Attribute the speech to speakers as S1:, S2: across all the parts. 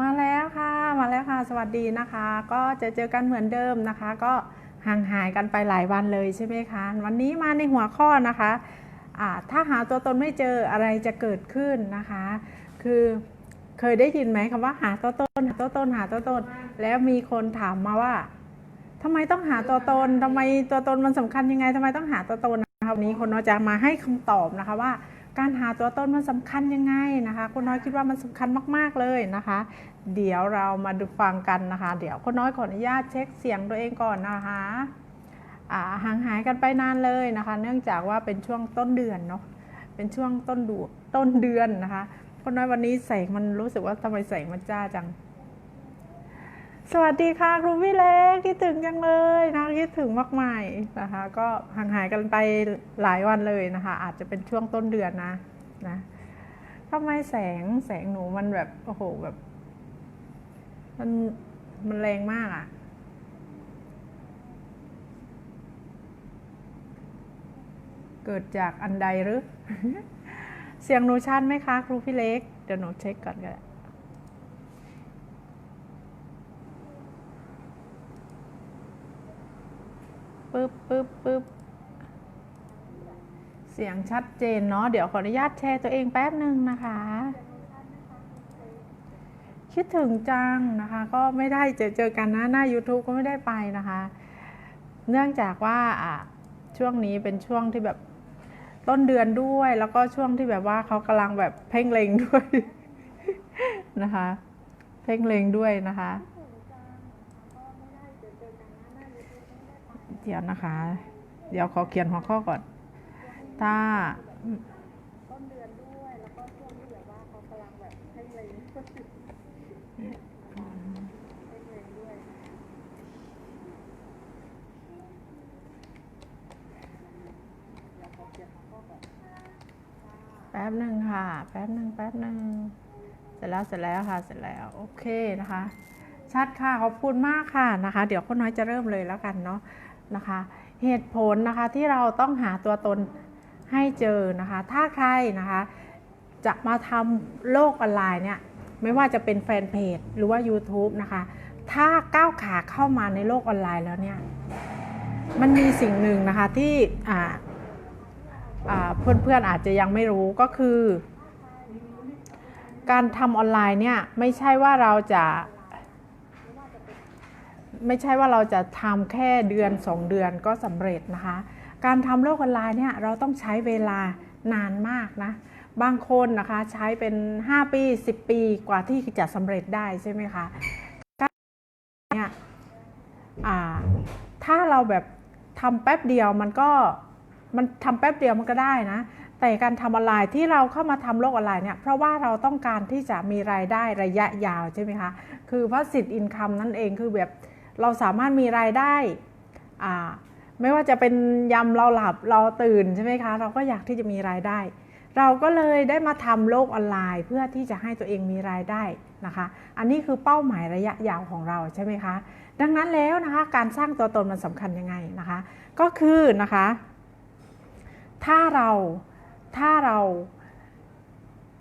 S1: มาแล้วค่ะมาแล้วค่ะ สวัสดีนะคะ ก็จะเจอกันเหมือนเดิมนะคะ ก็ห่างหายกันไปหลายวันเลยใช่ไหมคะวันนี้มาในหัวข้อนะคะถ้าหาตัวตนไม่เจออะไรจะเกิดขึ้นนะคะ คือเคยได้ยินไหมคำว่าหาตัวตนหาตัวตนหาตัวตน แล้วมีคนถามมาว่าทำไมต้องหาตัวตนทำไมตัวตนมันสำคัญยังไงทำไมต้องหาตัวตนนะคะวันนี้คนน้อจะมาให้คำตอบนะคะว่า การหาตัวตนมันสำคัญยังไงนะคะคุณน้อยคิดว่ามันสำคัญมากๆเลยนะคะ เดี๋ยวเรามาดูฟังกันนะคะ เดี๋ยวคุณน้อยขออนุญาตเช็คเสียงตัวเองก่อนนะคะอ่าห่างหายกันไปนานเลยนะคะ เนื่องจากว่าเป็นช่วงต้นเดือนเนาะเป็นช่วงต้นดูต้นเดือนนะคะคุณน้อยวันนี้แสงมันรู้สึกว่าทำไมแสงมันจ้าจัง สวัสดีค่ะครูพี่เล็กคิดถึงจังเลยนะคิดถึงมากมายนะคะ ก็ห่างหายกันไปหลายวันเลยนะคะ อาจจะเป็นช่วงต้นเดือนนะนะทำไมแสงแสงหนูมันแบบโอ้โหแบบ มันมันแรงมากอะ่ะเกิดจากอันใดหรือ เสียงหนูชัดไหมคะ ครูพี่เล็ก เดี๋ยวหนูเช็คก่อนก็ได้ ปึ๊บปึ๊บปึ๊บเสียงชัดเจนเนาะ เดี๋ยวขออนุญาตแชร์ตัวเองแป๊บหนึ่งนะคะ คิดถึงจังนะคะ ก็ไม่ได้เจอเจอกันนะ หน้า YouTube ก็ไม่ได้ไปนะคะ เนื่องจากว่าช่วงนี้เป็นช่วงที่แบบต้นเดือนด้วย แล้วก็ช่วงที่แบบว่าเขากำลังแบบเพ่งเล็งด้วยนะคะ เพ่งเล็งด้วยนะคะ เดี๋ยวนะคะ เดี๋ยวขอเขียนหัวข้อก่อน ถ้า
S2: ต้นเดือนด้วยแล้วก็ช่วงที่แบบว่าแป๊
S1: บหนึ่งค่ะ แป๊บหนึ่งแป๊บหนึ่งเสร็จแล้วเสร็จแล้วค่ะ เสร็จแล้ว โอเคนะคะ ชัดค่ะ ขอบคุณมากค่ะนะคะ เดี๋ยวคนน้อยจะเริ่มเลยแล้วกันเนาะ นะคะ เหตุผลนะคะที่เราต้องหาตัวตนให้เจอนะคะ ถ้าใครนะคะจะมาทำโลกออนไลน์เนี่ยไม่ว่าจะเป็นแฟนเพจหรือว่า YouTube นะคะ ถ้าก้าวขาเข้ามาในโลกออนไลน์แล้วเนี่ย มันมีสิ่งหนึ่งนะคะที่เพื่อนๆอาจจะยังไม่รู้ก็คือ การทำออนไลน์เนี่ยไม่ใช่ว่าเราจะ ไม่ใช่ว่าเราจะทำแค่เดือน 2 เดือนก็สำเร็จนะคะ การทำโลกออนไลน์เนี่ยเราต้องใช้เวลานานมากนะ บางคนนะคะใช้เป็น 5 ปี 10 ปีกว่าที่จะสำเร็จได้ใช่ไหมคะเนี่ยถ้าเราแบบทำแป๊บเดียวมันก็มันทำแป๊บเดียวมันก็ได้นะ แต่การทำออนไลน์ที่เราเข้ามาทำโลกออนไลน์เนี่ยเพราะว่าเราต้องการที่จะมีรายได้ระยะยาวใช่ไหมคะ คือพาสซีฟอินคัมนั่นเองคือแบบ เราสามารถมีรายได้ไม่ว่าจะเป็นยำเราหลับเราตื่นใช่ไหมคะ เราก็อยากที่จะมีรายได้ เราก็เลยได้มาทำโลกออนไลน์ เพื่อที่จะให้ตัวเองมีรายได้นะคะ อันนี้คือเป้าหมายระยะยาวของเราใช่ไหมคะ ดังนั้นแล้วนะคะการสร้างตัวตนมันสำคัญยังไงนะคะ ก็คือนะคะ ถ้าเราถ้าเรา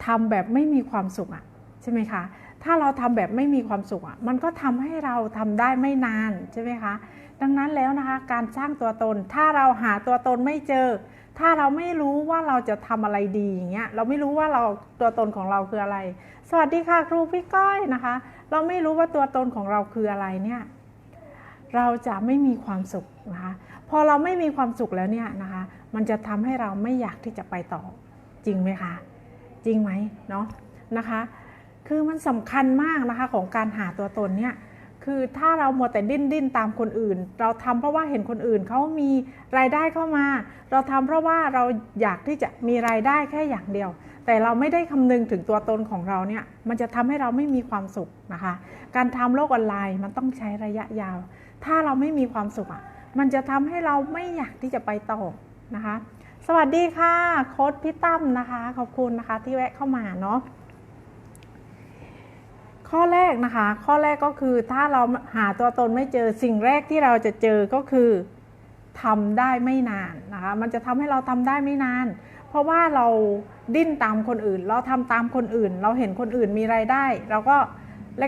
S1: ทำแบบไม่มีความสุขอะใช่ไหมคะ ถ้าเราทำแบบไม่มีความสุขอะมันก็ทำให้เราทำได้ไม่นานใช่ไหมคะ ดังนั้นแล้วนะคะการสร้างตัวตน ถ้าเราหาตัวตนไม่เจอ ถ้าเราไม่รู้ว่าเราจะทำอะไรดีอย่างเงี้ยเราไม่รู้ว่าเราตัวตนของเราคืออะไร สวัสดีค่ะครูพี่ก้อยนะคะ เราไม่รู้ว่าตัวตนของเราคืออะไรเนี่ยเราจะไม่มีความสุขนะคะพอเราไม่มีความสุขแล้วเนี่ยนะคะ มันจะทำให้เราไม่อยากที่จะไปต่อจริงไหมคะ จริงไหมเนาะนะคะ คือมันสำคัญมากนะคะของการหาตัวตนเนี่ยคือถ้าเราหมัวแต่ดิ้นดิ้นตามคนอื่น เราทำเพราะว่าเห็นคนอื่นเขามีรายได้เข้ามา เราทำเพราะว่าเราอยากที่จะมีรายได้แค่อย่างเดียว แต่เราไม่ได้คำนึงถึงตัวตนของเราเนี่ยมันจะทำให้เราไม่มีความสุขนะคะ การทำโลกออนไลน์มันต้องใช้ระยะยาว ถ้าเราไม่มีความสุขอะมันจะทำให้เราไม่อยากที่จะไปต่อนะคะ สวัสดีค่ะโค้ดพี่ตั้มนะคะ ขอบคุณนะคะที่แวะเข้ามาเนาะ ข้อแรกนะคะ ข้อแรกก็คือถ้าเราหาตัวตนไม่เจอสิ่งแรกที่เราจะเจอก็คือทำได้ไม่นานนะคะ มันจะทำให้เราทำได้ไม่นาน เพราะว่าเราดิ้นตามคนอื่น เราทำตามคนอื่น เราเห็นคนอื่นมีรายได้ เราก็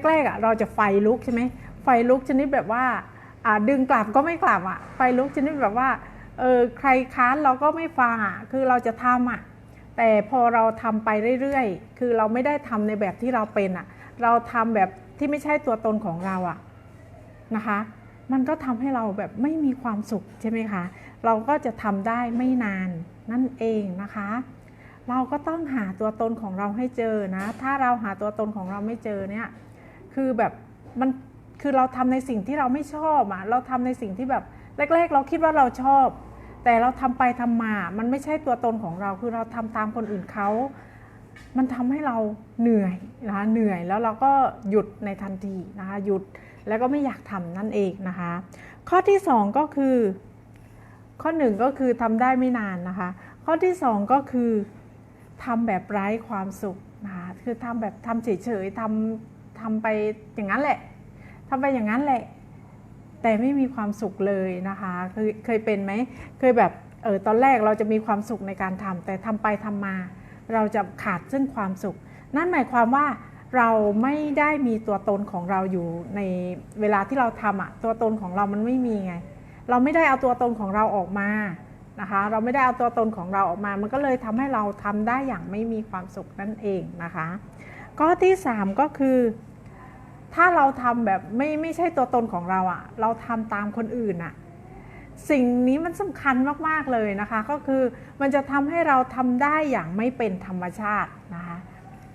S1: แรกๆอะเราจะไฟลุกใช่ไหมไฟลุกชนิดแบบว่าดึงกลับก็ไม่กลับอะ ไฟลุกชนิดแบบว่าเออใครค้านเราก็ไม่ฟังอะ คือเราจะทำอะ แต่พอเราทำไปเรื่อยๆ คือเราไม่ได้ทำในแบบที่เราเป็นอะ เราทำแบบที่ไม่ใช่ตัวตนของเราอะนะคะ มันก็ทำให้เราแบบไม่มีความสุขใช่ไหมคะ เราก็จะทำได้ไม่นานนั่นเองนะคะ เราก็ต้องหาตัวตนของเราให้เจอนะ ถ้าเราหาตัวตนของเราไม่เจอเนี่ย คือแบบมันคือเราทำในสิ่งที่เราไม่ชอบอะเราทำในสิ่งที่แบบแรก ๆ เราคิดว่าเราชอบ แต่เราทำไปทำมา มันไม่ใช่ตัวตนของเรา คือเราทำตามคนอื่นเขา มันทำให้เราเหนื่อยนะคะเหนื่อยแล้วเราก็หยุดในทันทีนะคะหยุดแล้วก็ไม่อยากทำนั่นเองนะคะ ข้อที่สองก็คือ ข้อหนึ่งก็คือทำได้ไม่นานนะคะ ข้อที่สองก็คือทำแบบไร้ความสุขนะคะคือทำแบบทำเฉยๆทำทำไปอย่างนั้นแหละทำไปอย่างนั้นแหละ แต่ไม่มีความสุขเลยนะคะเคยเคยเป็นไหมเคยแบบเออตอนแรกเราจะมีความสุขในการทำแต่ทำไปทำมา เราจะขาดซึ่งความสุข นั่นหมายความว่าเราไม่ได้มีตัวตนของเราอยู่ในเวลาที่เราทำอะตัวตนของเรามันไม่มีไง เราไม่ได้เอาตัวตนของเราออกมานะคะเราไม่ได้เอาตัวตนของเราออกมา มันก็เลยทำให้เราทำได้อย่างไม่มีความสุขนั่นเองนะคะข้อที่ 3 ก็คือ ถ้าเราทำแบบไม่ไม่ใช่ตัวตนของเราอะเราทำตามคนอื่นอะ สิ่งนี้มันสำคัญมากๆเลยนะคะ ก็คือมันจะทำให้เราทำได้อย่างไม่เป็นธรรมชาตินะคะ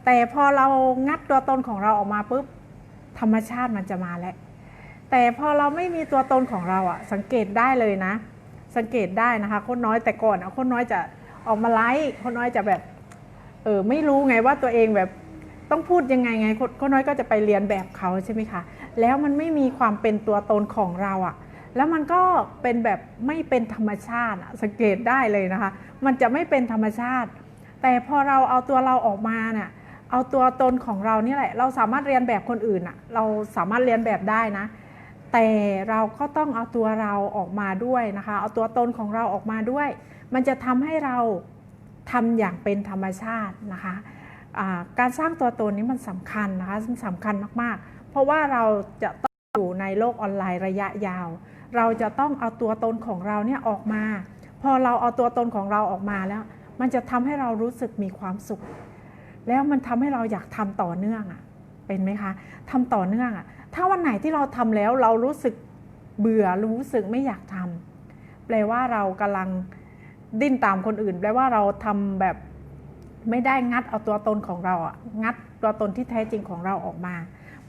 S1: แต่พอเรางัดตัวตนของเราออกมาปุ๊บธรรมชาติมันจะมาแล้วแต่พอเราไม่มีตัวตนของเราอะสังเกตได้เลยนะ สังเกตได้นะคะคนน้อยแต่ก่อนอะคนน้อยจะออกมาไลฟ์คนน้อยจะแบบเออไม่รู้ไงว่าตัวเองแบบต้องพูดยังไงไงคนนน้อยก็จะไปเรียนแบบเขาใช่ไหมคะแล้วมันไม่มีความเป็นตัวตนของเราอะ แล้วมันก็เป็นแบบไม่เป็นธรรมชาติสังเกตได้เลยนะคะ มันจะไม่เป็นธรรมชาติ แต่พอเราเอาตัวเราออกมาเนี่ยเอาตัวตนของเรานี่แหละ เราสามารถเรียนแบบคนอื่นอะเราสามารถเรียนแบบได้นะ แต่เราก็ต้องเอาตัวเราออกมาด้วยนะคะ เอาตัวตนของเราออกมาด้วย มันจะทำให้เราทำอย่างเป็นธรรมชาตินะคะะการสร้างตัวตนนี้มันสำคัญนะคะสำคัญมากๆ เพราะว่าเราจะต้องอยู่ในโลกออนไลน์ระยะยาว เราจะต้องเอาตัวตนของเราเนี่ยออกมา พอเราเอาตัวตนของเราออกมาแล้ว มันจะทำให้เรารู้สึกมีความสุข แล้วมันทำให้เราอยากทำต่อเนื่องอะเป็นไหมคะทำต่อเนื่องอะถ้าวันไหนที่เราทำแล้วเรารู้สึกเบื่อรู้สึกไม่อยากทำแปลว่าเรากำลังดิ้นตามคนอื่น แปลว่าเราทำแบบไม่ได้งัดเอาตัวตนของเราอะงัดตัวตนที่แท้จริงของเราออกมา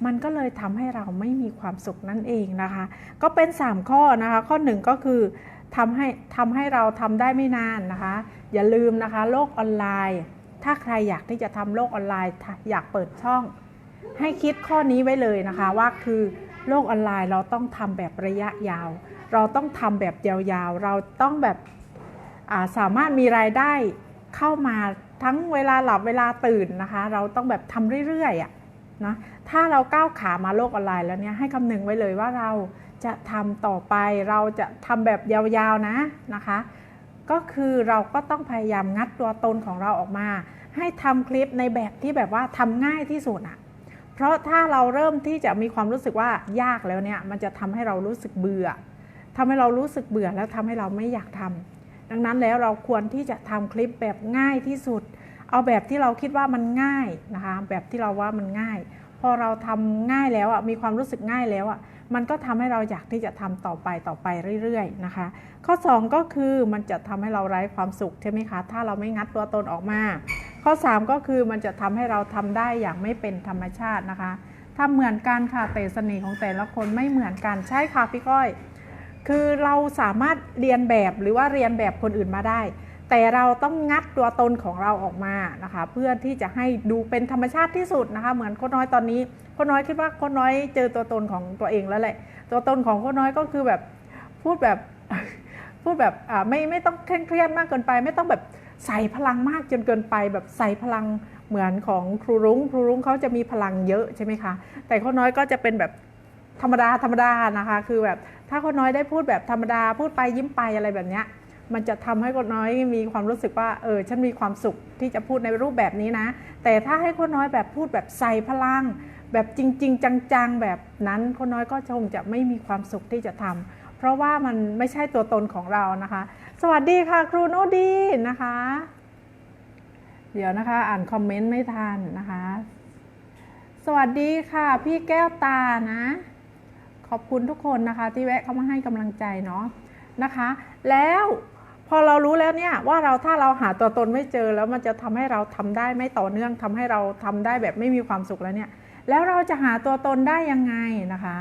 S1: มันก็เลยทำให้เราไม่มีความสุขนั่นเองนะคะ ก็เป็น 3 ข้อนะคะ ข้อ 1 ก็คือทำให้ทำให้เราทำได้ไม่นานนะคะ อย่าลืมนะคะ โลกออนไลน์ ถ้าใครอยากที่จะทำโลกออนไลน์ อยากเปิดช่อง ให้คิดข้อนี้ไว้เลยนะคะว่าคือโลกออนไลน์เราต้องทำแบบระยะยาว เราต้องทำแบบยาวๆ เราต้องแบบสามารถมีรายได้เข้ามาทั้งเวลาหลับเวลาตื่นนะคะ เราต้องแบบทำเรื่อยๆอะ นะถ้าเราก้าวขามาโลกออนไลน์แล้วเนี่ยให้คำนึงไว้เลยว่าเราจะทำต่อไปเราจะทำแบบยาวๆนะนะคะ ก็คือเราก็ต้องพยายามงัดตัวตนของเราออกมา ให้ทำคลิปในแบบที่แบบว่าทำง่ายที่สุดอะเพราะถ้าเราเริ่มที่จะมีความรู้สึกว่ายากแล้วเนี่ยมันจะทำให้เรารู้สึกเบื่อทำให้เรารู้สึกเบื่อแล้วทำให้เราไม่อยากทำดังนั้นแล้วเราควรที่จะทำคลิปแบบง่ายที่สุด เอาแบบที่เราคิดว่ามันง่ายนะคะ แบบที่เราว่ามันง่าย พอเราทำง่ายแล้วอะมีความรู้สึกง่ายแล้วอะมันก็ทำให้เราอยากที่จะทำต่อไปต่อไปเรื่อยๆนะคะ ข้อ 2 ก็คือมันจะทำให้เราไร้ความสุขใช่ไหมคะถ้าเราไม่งัดตัวตนออกมา ข้อ 3 ก็คือมันจะทำให้เราทำได้อย่างไม่เป็นธรรมชาตินะคะทำเหมือนกันค่ะแต่เสน่ห์ของแต่ละคนไม่เหมือนกันใช่ค่ะพี่ก้อย คือเราสามารถเรียนแบบหรือว่าเรียนแบบคนอื่นมาได้ แต่เราต้องงัดตัวตนของเราออกมานะคะ เพื่อที่จะให้ดูเป็นธรรมชาติที่สุดนะคะ เหมือนคนน้อยตอนนี้คนน้อยคิดว่าคนน้อยเจอตัวตนของตัวเองแล้วแหละตัวตนของคนน้อยก็คือแบบพูดแบบพูดแบบอ่าไม่ไม่ต้องเคร่งเครียดมากเกินไป ไม่ต้องแบบใส่พลังมากจนเกินไปแบบใส่พลังเหมือนของครูรุ้ง ครูรุ้งเขาจะมีพลังเยอะใช่ไหมคะ แต่คนน้อยก็จะเป็นแบบธรรมดาธรรมดานะคะ คือแบบถ้าคนน้อยได้พูดแบบธรรมดาพูดไปยิ้มไปอะไรแบบเนี้ย มันจะทำให้คนน้อยมีความรู้สึกว่าเออฉันมีความสุขที่จะพูดในรูปแบบนี้นะ แต่ถ้าให้คนน้อยแบบพูดแบบใส่พลัง แบบจริง ๆ จังๆ แบบนั้นคนน้อยก็คงจะไม่มีความสุขที่จะทำเพราะว่ามันไม่ใช่ตัวตนของเรานะคะ สวัสดีค่ะ ครูโนดีนะคะ เดี๋ยวนะคะ อ่านคอมเมนต์ไม่ทันนะคะ สวัสดีค่ะ พี่แก้วตานะ ขอบคุณทุกคนนะคะ ที่แวะเข้ามาให้กำลังใจเนาะนะคะ แล้ว พอเรารู้แล้วเนี่ยว่าเราถ้าเราหาตัวตนไม่เจอแล้วมันจะทำให้เราทำได้ไม่ต่อเนื่องทำให้เราทำได้แบบไม่มีความสุขแล้วเนี่ย แล้วเราจะหาตัวตนได้ยังไงนะคะ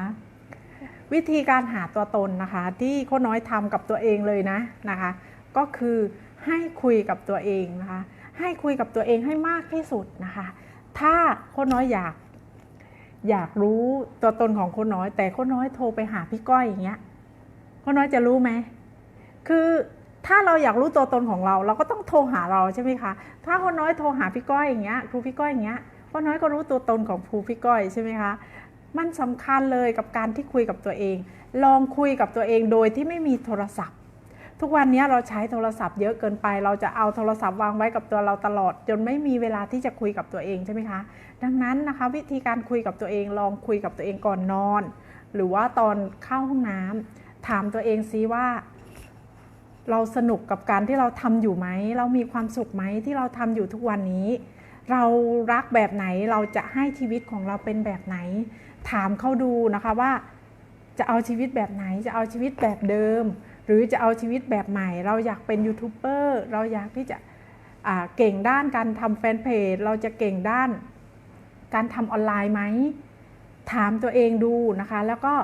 S1: วิธีการหาตัวตนนะคะ ที่โค้น้อยทำกับตัวเองเลยนะนะคะ ก็คือให้คุยกับตัวเองนะคะ ให้คุยกับตัวเองให้มากที่สุดนะคะ ถ้าโค้น้อยอยากอยากรู้ตัวตนของโค้น้อย แต่โค้น้อยโทรไปหาพี่ก้อยอย่างเงี้ยโค้น้อยจะรู้ไหมคือ ถ้าเราอยากรู้ตัวตนของเรา เราก็ต้องโทรหาเราใช่ไหมคะ ถ้าค้น้อยโทรหาพี่ก้อยอย่างเงี้ยครูพี่ก้อยอย่างเงี้ยค้น้อยก็รู้ตัวตนของครูพี่ก้อยใช่ไหมคะมันสำคัญเลยกับการที่คุยกับตัวเอง ลองคุยกับตัวเองโดยที่ไม่มีโทรศัพท์ ทุกวันนี้เราใช้โทรศัพท์เยอะเกินไป เราจะเอาโทรศัพท์วางไว้กับตัวเราตลอด จนไม่มีเวลาที่จะคุยกับตัวเองใช่ไหมคะ ดังนั้นนะคะ วิธีการคุยกับตัวเอง ลองคุยกับตัวเองก่อนนอน หรือว่าตอนเข้าห้องน้ำถามตัวเองซิว่า เราสนุกกับการที่เราทำอยู่ไหม เรามีความสุขไหมที่เราทำอยู่ทุกวันนี้ เรารักแบบไหนเราจะให้ชีวิตของเราเป็นแบบไหน ถามเขาดูนะคะว่า จะเอาชีวิตแบบไหนจะเอาชีวิตแบบเดิม หรือจะเอาชีวิตแบบใหม่ เราอยากเป็นยูทูบเบอร์เราอยากที่จะเก่งด้านการทำแฟนเพจเราจะเก่งด้าน การทำออนไลน์ไหมถามตัวเองดูนะคะ แล้วก็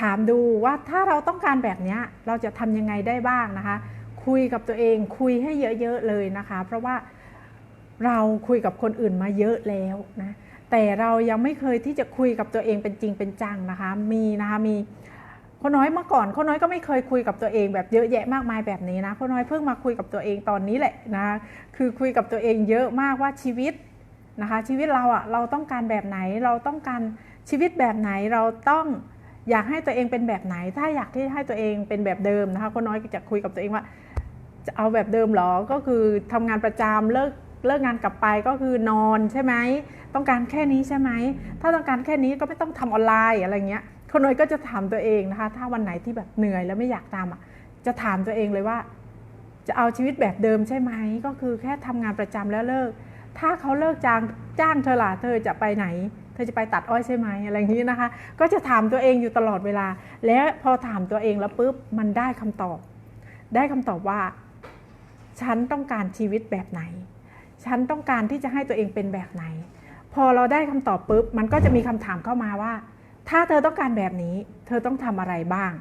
S1: ถามดูว่าถ้าเราต้องการแบบนี้เราจะทำยังไงได้บ้างนะคะ คุยกับตัวเองคุยให้เยอะๆเลยนะคะ เพราะว่าเราคุยกับคนอื่นมาเยอะแล้วนะแต่เรายังไม่เคยที่จะคุยกับตัวเองเป็นจริงเป็นจังนะคะ มีนะคะมีคนน้อยเมื่อก่อนคนน้อยก็ไม่เคยคุยกับตัวเองแบบเยอะแยะมากมายแบบนี้นะคนน้อยเพิ่งมาคุยกับตัวเองตอนนี้แหละนะคะคือคุยกับตัวเองเยอะมากว่าชีวิตนะคะ ชีวิตเราอะเราต้องการแบบไหนเราต้องการชีวิตแบบไหนเราต้อง อยากให้ตัวเองเป็นแบบไหน ถ้าอยากที่ให้ตัวเองเป็นแบบเดิมนะคะคนน้อยจะคุยกับตัวเองว่า จะเอาแบบเดิมเหรอ ก็คือทำงานประจำเลิกเลิกงานกลับไปก็คือนอนใช่ไหม ต้องการแค่นี้ใช่ไหม ถ้าต้องการแค่นี้ก็ไม่ต้องทำออนไลน์อะไรเงี้ย คนน้อยก็จะถามตัวเองนะคะ ถ้าวันไหนที่แบบเหนื่อยแล้วไม่อยากทำอะ จะถามตัวเองเลยว่า จะเอาชีวิตแบบเดิมใช่ไหม ก็คือแค่ทำงานประจำแล้วเลิก ถ้าเขาเลิกจ้างจ้างเธอล่ะเธอจะไปไหน ธอจะไปตัดอ้อยใช่ไหมอะไรอย่างนี้นะคะ ก็จะถามตัวเองอยู่ตลอดเวลา และพอถามตัวเองแล้วปุ๊บมันได้คำตอบ ได้คำตอบว่า ฉันต้องการชีวิตแบบไหน ฉันต้องการที่จะให้ตัวเองเป็นแบบไหน พอเราได้คำตอบปุ๊บมันก็จะมีคำถามเข้ามาว่า ถ้าเธอต้องการแบบนี้ เธอต้องทำอะไรบ้าง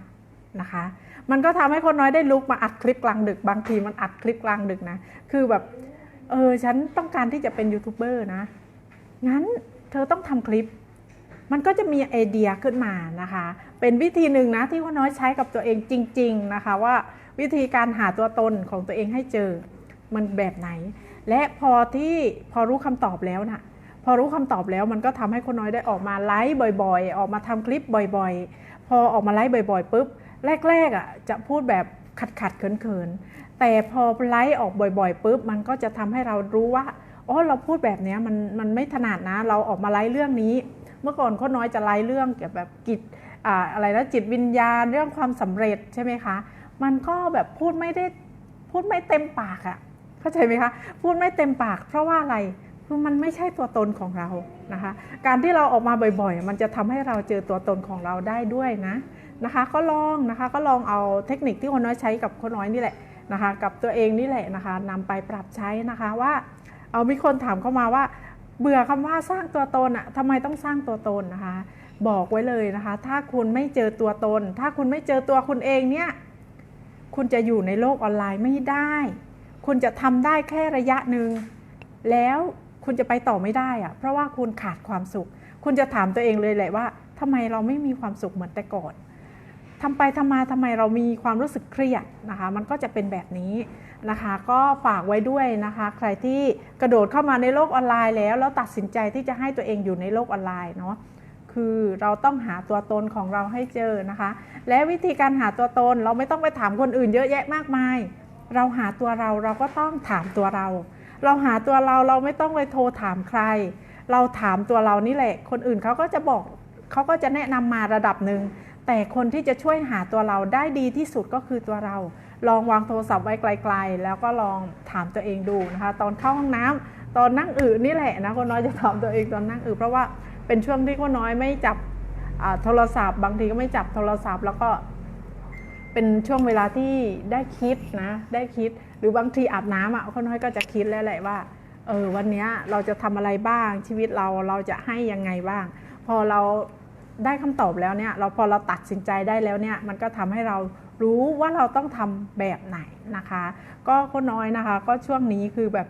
S1: นะคะ มันก็ทำให้คนน้อยได้ลุกมาอัดคลิปกลางดึก บางทีมันอัดคลิปกลางดึกนะคือแบบเออฉันต้องการที่จะเป็นยูทูบเบอร์นะงั้น เธอต้องทำคลิป มันก็จะมีไอเดียขึ้นมานะคะ เป็นวิธีหนึ่งนะที่คนน้อยใช้กับตัวเองจริง ๆนะคะ ว่าวิธีการหาตัวตนของตัวเองให้เจอมันแบบไหน และพอที่พอรู้คำตอบแล้วนะพอรู้คำตอบแล้วมันก็ทำให้คนน้อยได้ออกมาไลฟ์บ่อยๆ ออกมาทำคลิปบ่อยๆ พอออกมาไลฟ์บ่อยๆปุ๊บแรกๆอะจะพูดแบบขัดๆเขินๆแต่พอไลฟ์ออกบ่อยๆปุ๊บมันก็จะทำให้เรารู้ว่า อ๋อเราพูดแบบนี้มันมันไม่ถนัดนะ เราออกมาไลฟ์เรื่องนี้ เมื่อก่อนคนน้อยจะไลฟ์เรื่องเกี่ยวกับกิจออะไรนะจิตวิญญาณเรื่องความสำเร็จใช่ไหมคะ มันก็แบบพูดไม่ได้พูดไม่เต็มปากอะเข้าใจไหมคะ พูดไม่เต็มปาก เพราะว่าอะไรคือมันไม่ใช่ตัวตนของเรานะคะ การที่เราออกมาบ่อยๆ มันจะทำให้เราเจอตัวตนของเราได้ด้วยนะนะคะ ก็ลองนะคะก็ลองเอาเทคนิคที่คนน้อยใช้กับคนน้อยนี่แหละนะคะ กับตัวเองนี่แหละนะคะนำไปปรับใช้นะคะว่า เอามีคนถามเข้ามาว่า เบื่อคำว่าสร้างตัวตนอะทำไมต้องสร้างตัวตนนะคะ บอกไว้เลยนะคะ ถ้าคุณไม่เจอตัวตน ถ้าคุณไม่เจอตัวคุณเองเนี่ย คุณจะอยู่ในโลกออนไลน์ไม่ได้ คุณจะทำได้แค่ระยะหนึ่งแล้วคุณจะไปต่อไม่ได้อะเพราะว่าคุณขาดความสุข คุณจะถามตัวเองเลยแหละว่าทำไมเราไม่มีความสุขเหมือนแต่ก่อนทำไปทำมาทำไมเรามีความรู้สึกเครียดนะคะ มันก็จะเป็นแบบนี้ นะคะก็ฝากไว้ด้วยนะคะ ใครที่กระโดดเข้ามาในโลกออนไลน์แล้ว แล้วตัดสินใจที่จะให้ตัวเองอยู่ในโลกออนไลน์เนาะคือเราต้องหาตัวตนของเราให้เจอนะคะ และวิธีการหาตัวตนเราไม่ต้องไปถามคนอื่นเยอะแยะมากมาย เราหาตัวเราเราก็ต้องถามตัวเรา เราหาตัวเราเราไม่ต้องไปโทรถามใคร เราถามตัวเรานี่แหละ คนอื่นเขาก็จะบอกเขาก็จะแนะนำมาระดับหนึ่งแต่คนที่จะช่วยหาตัวเราได้ดีที่สุดก็คือตัวเรา ลองวางโทรศัพท์ไว้ไกล ๆ แล้วก็ลองถามตัวเองดูนะคะ ตอนเข้าห้องน้ำตอนนั่งอึนี่แหละนะคนน้อยจะถามตัวเองตอนนั่งอึเพราะว่าเป็นช่วงที่คนน้อยไม่จับโทรศัพท์บางทีก็ไม่จับโทรศัพท์แล้วก็เป็นช่วงเวลาที่ได้คิดนะ ได้คิดหรือบางทีอาบน้ำอะคนน้อยก็จะคิดแล้วแหละว่าเออวันนี้เราจะทำอะไรบ้างชีวิตเราเราจะให้ยังไงบ้าง พอเรา ได้คำตอบแล้วเนี่ยเราพอเราตัดสินใจได้แล้วเนี่ยมันก็ทำให้เรารู้ว่าเราต้องทำแบบไหนนะคะ ก็คนน้อยนะคะ ก็ช่วงนี้คือแบบ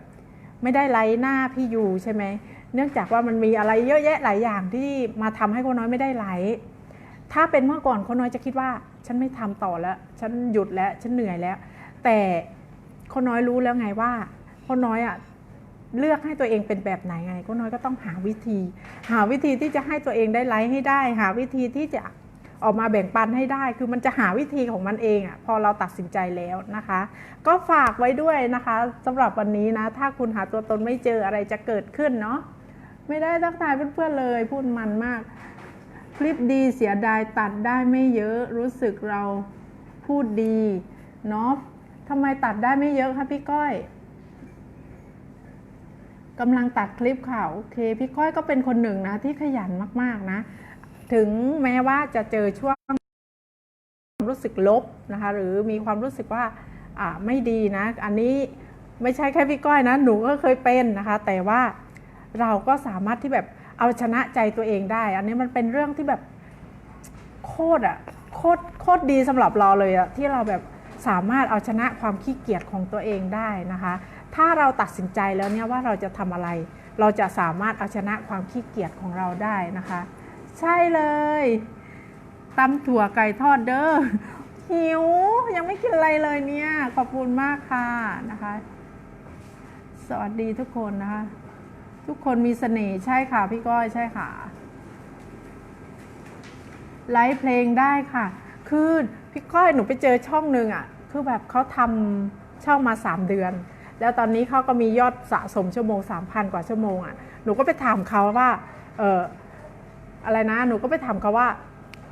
S1: ไม่ได้ไลฟ์หน้าพี่อยู่ใช่ไหมเนื่องจากว่ามันมีอะไรเยอะแยะหลายอย่างที่มาทำให้คนน้อยไม่ได้ไลฟ์ถ้าเป็นเมื่อก่อนคนน้อยจะคิดว่า ฉันไม่ทำต่อแล้ว ฉันหยุดแล้วฉันเหนื่อยแล้ว แต่คนน้อยรู้แล้วไงว่าคนน้อยอะ เลือกให้ตัวเองเป็นแบบไหนไงคนน้อยก็ต้องหาวิธี หาวิธีที่จะให้ตัวเองได้ไลฟ์ให้ได้ หาวิธีที่จะออกมาแบ่งปันให้ได้ คือมันจะหาวิธีของมันเองอะพอเราตัดสินใจแล้วนะคะ ก็ฝากไว้ด้วยนะคะสำหรับวันนี้นะ ถ้าคุณหาตัวตนไม่เจออะไรจะเกิดขึ้นเนาะไม่ได้ทักทายเพื่อนๆเลยพูดมันมาก คลิปดีเสียดายตัดได้ไม่เยอะรู้สึกเราพูดดีเนาะทำไมตัดได้ไม่เยอะคะพี่ก้อย กำลังตัดคลิปค่ะโอเคพี่ก้อยก็เป็นคนหนึ่งนะที่ขยันมากๆนะ ถึงแม้ว่าจะเจอช่วงความรู้สึกลบนะคะหรือมีความรู้สึกว่าไม่ดีนะ อันนี้ไม่ใช่แค่พี่ก้อยนะ หนูก็เคยเป็นนะคะ แต่ว่าเราก็สามารถที่แบบเอาชนะใจตัวเองได้ อันนี้มันเป็นเรื่องที่แบบโคตรอะโคตรโคตรดีสำหรับเราเลยอะที่เราแบบ สามารถเอาชนะความขี้เกียจของตัวเองได้นะคะ ถ้าเราตัดสินใจแล้วเนี่ยว่าเราจะทำอะไร เราจะสามารถเอาชนะความขี้เกียจของเราได้นะคะ ใช่เลยตำถั่วไก่ทอดเด้อหิว ยังไม่กินอะไรเลยเนี่ย ขอบคุณมากค่ะนะคะ สวัสดีทุกคนนะคะ ทุกคนมีเสน่ห์ใช่ค่ะพี่ก้อยใช่ค่ะไลฟ์เพลงได้ค่ะ คือพี่ก้อยหนูไปเจอช่องหนึ่งอะ คือแบบเขาทำช่องมา 3 เดือน แล้วตอนนี้เขาก็มียอดสะสมชั่วโมง 3,000 กว่าชั่วโมงอะหนูก็ไปถามเขาว่าเอออะไรนะหนูก็ไปถามเขาว่า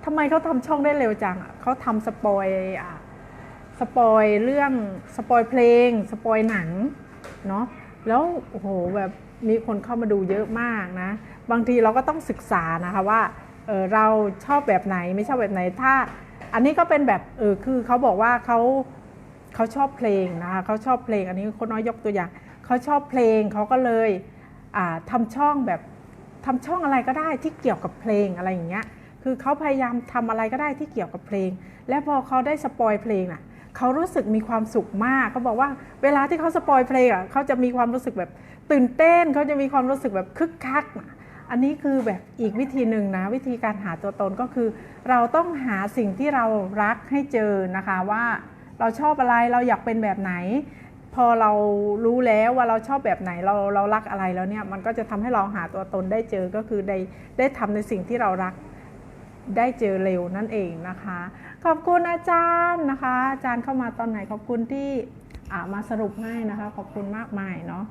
S1: ทำไมเขาทำช่องได้เร็วจังเขาทำสปอยอะสปอยเรื่องสปอยเพลง สปอยหนังเนาะแล้วโอ้โหแบบมีคนเข้ามาดูเยอะมากนะ บางทีเราก็ต้องศึกษานะคะว่าเออเราชอบแบบไหนไม่ชอบแบบไหนถ้า อันนี้ก็เป็นแบบเออคือเขาบอกว่าเขาเขาชอบเพลงนะคะเขาชอบเพลง อันนี้คนน้อยยกตัวอย่างเขาชอบเพลงเขาก็เลยอ่าทำช่องแบบทำช่องอะไรก็ได้ที่เกี่ยวกับเพลงอะไรอย่างเงี้ยคือเขาพยายามทำอะไรก็ได้ที่เกี่ยวกับเพลง และพอเขาได้สปอยเพลงน่ะเขารู้สึกมีความสุขมากเขาบอกว่าเวลาที่เขาสปอยเพลงอะเขาจะมีความรู้สึกแบบตื่นเต้นเขาจะมีความรู้สึกแบบคึกคัก อันนี้คือแบบอีกวิธีหนึ่งนะวิธีการหาตัวตนก็คือ เราต้องหาสิ่งที่เรารักให้เจอนะคะว่าเราชอบอะไรเราอยากเป็นแบบไหน พอเรารู้แล้วว่าเราชอบแบบไหนเราเรารักอะไรแล้วเนี่ยมันก็จะทำให้เราหาตัวตนได้เจอก็คือได้ได้ทำในสิ่งที่เรารักได้เจอเร็วนั่นเองนะคะ ขอบคุณอาจารย์นะคะ อาจารย์เข้ามาตอนไหนขอบคุณที่มาสรุปให้นะคะ ขอบคุณมากมายเนาะ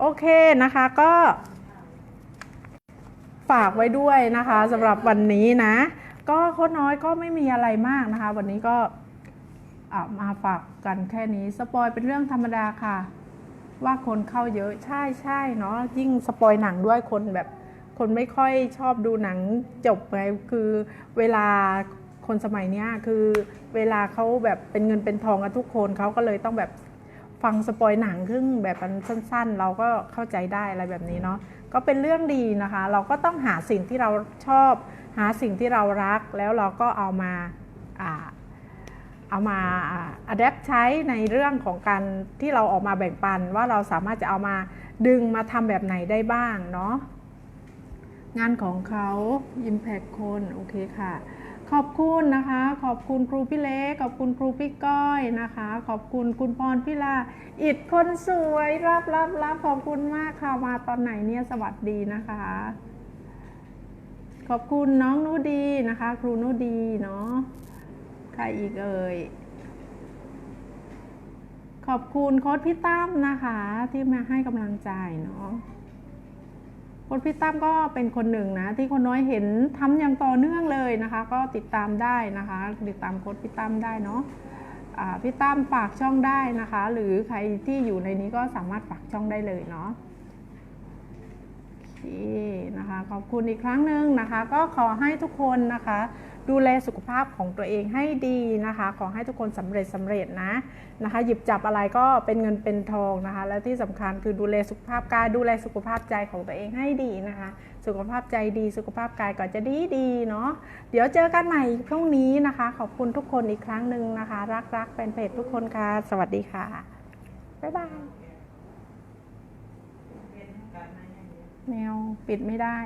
S1: โอเคนะคะก็ ฝากไว้ด้วยนะคะสำหรับวันนี้นะ ก็โค้ดน้อยก็ไม่มีอะไรมากนะคะ วันนี้ก็มาฝากกันแค่นี้สปอยเป็นเรื่องธรรมดาค่ะ ว่าคนเข้าเยอะใช่ใช่เนาะยิ่งสปอยหนังด้วยคนแบบ คนไม่ค่อยชอบดูหนังจบไงคือเวลาคนสมัยเนี้ยคือเวลาเขาแบบเป็นเงินเป็นทองกันทุกคนเขาก็เลยต้องแบบฟังสปอยหนังครึ่งแบบมันสั้น ๆ เราก็เข้าใจได้อะไรแบบนี้เนาะ ก็เป็นเรื่องดีนะคะ เราก็ต้องหาสิ่งที่เราชอบ หาสิ่งที่เรารัก แล้วเราก็เอามาอเอามาอัดแอปใช้ในเรื่องของการที่เราออกมาแบ่งปัน ว่าเราสามารถจะเอามาดึงมาทำแบบไหนได้บ้างเนาะงานของเขา Impact คน โอเคค่ะ ขอบคุณนะคะ ขอบคุณครูพี่เล็ก ขอบคุณครูพี่ก้อยนะคะ ขอบคุณคุณพรพิลาอิดคนสวยรับรับรับขอบคุณมากค่ะมาตอนไหนเนี่ยสวัสดีนะคะ ขอบคุณน้องนูดีนะคะ ครูนูดีเนาะใครอีกเอ่ยขอบคุณโค้ดพี่ตั้มนะคะที่มาให้กำลังใจเนาะ คนพี่ตั้มก็เป็นคนหนึ่งนะ ที่คนน้อยเห็นทำอย่างต่อเนื่องเลยนะคะ ก็ติดตามได้นะคะ ติดตามโค้ดพี่ตั้มได้เนาะพี่ตั้มฝากช่องได้นะคะ หรือใครที่อยู่ในนี้ก็สามารถฝากช่องได้เลยเนาะโอเคนะคะขอบคุณอีกครั้งหนึ่งนะคะ ก็ขอให้ทุกคนนะคะ ดูแลสุขภาพของตัวเองให้ดีนะคะ ขอให้ทุกคนสำเร็จสำเร็จนะนะคะ หยิบจับอะไรก็เป็นเงินเป็นทองนะคะ และที่สำคัญคือดูแลสุขภาพกายดูแลสุขภาพใจของตัวเองให้ดีนะคะ สุขภาพใจดี สุขภาพกายก็จะดีดีเนาะเดี๋ยวเจอกันใหม่พรุ่งนี้นะคะ ขอบคุณทุกคนอีกครั้งหนึ่งนะคะ รักรักแฟนเพจทุกคนค่ะ สวัสดีค่ะบ๊ายบายแมวปิดไม่ได้